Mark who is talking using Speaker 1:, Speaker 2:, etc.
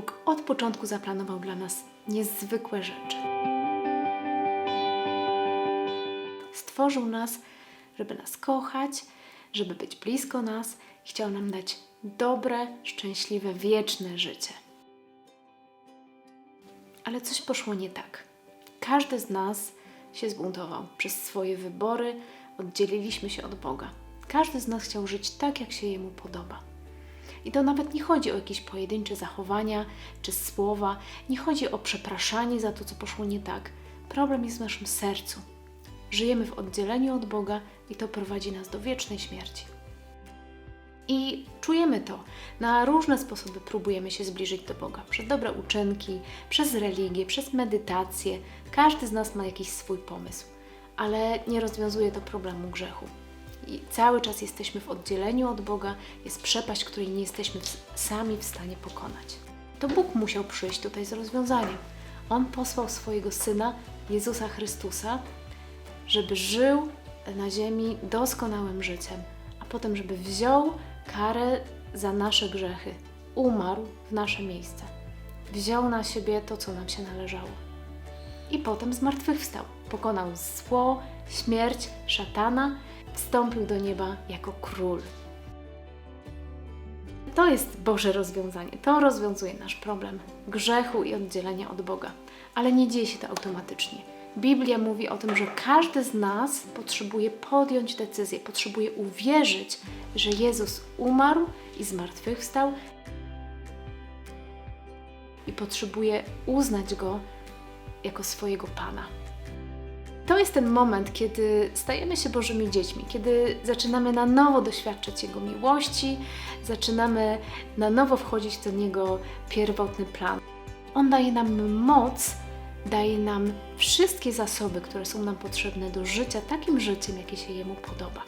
Speaker 1: Bóg od początku zaplanował dla nas niezwykłe rzeczy. Stworzył nas, żeby nas kochać, żeby być blisko nas, chciał nam dać dobre, szczęśliwe, wieczne życie. Ale coś poszło nie tak. Każdy z nas się zbuntował przez swoje wybory, oddzieliliśmy się od Boga. Każdy z nas chciał żyć tak, jak się jemu podoba. I to nawet nie chodzi o jakieś pojedyncze zachowania czy słowa, nie chodzi o przepraszanie za to, co poszło nie tak. Problem jest w naszym sercu. Żyjemy w oddzieleniu od Boga i to prowadzi nas do wiecznej śmierci. I czujemy to. Na różne sposoby próbujemy się zbliżyć do Boga. Przez dobre uczynki, przez religię, przez medytację. Każdy z nas ma jakiś swój pomysł, ale nie rozwiązuje to problemu grzechu. Cały czas jesteśmy w oddzieleniu od Boga, jest przepaść, której nie jesteśmy sami w stanie pokonać. To Bóg musiał przyjść tutaj z rozwiązaniem. On posłał swojego Syna, Jezusa Chrystusa, żeby żył na ziemi doskonałym życiem, a potem, żeby wziął karę za nasze grzechy, umarł w nasze miejsce, wziął na siebie to, co nam się należało. I potem zmartwychwstał, pokonał zło, śmierć, szatana, wstąpił do nieba jako król. To jest Boże rozwiązanie. To rozwiązuje nasz problem grzechu i oddzielenia od Boga. Ale nie dzieje się to automatycznie. Biblia mówi o tym, że każdy z nas potrzebuje podjąć decyzję, potrzebuje uwierzyć, że Jezus umarł i zmartwychwstał i potrzebuje uznać Go jako swojego Pana. To jest ten moment, kiedy stajemy się Bożymi dziećmi, kiedy zaczynamy na nowo doświadczać Jego miłości, zaczynamy na nowo wchodzić w ten Jego pierwotny plan. On daje nam moc, daje nam wszystkie zasoby, które są nam potrzebne do życia takim życiem, jakie się Jemu podoba.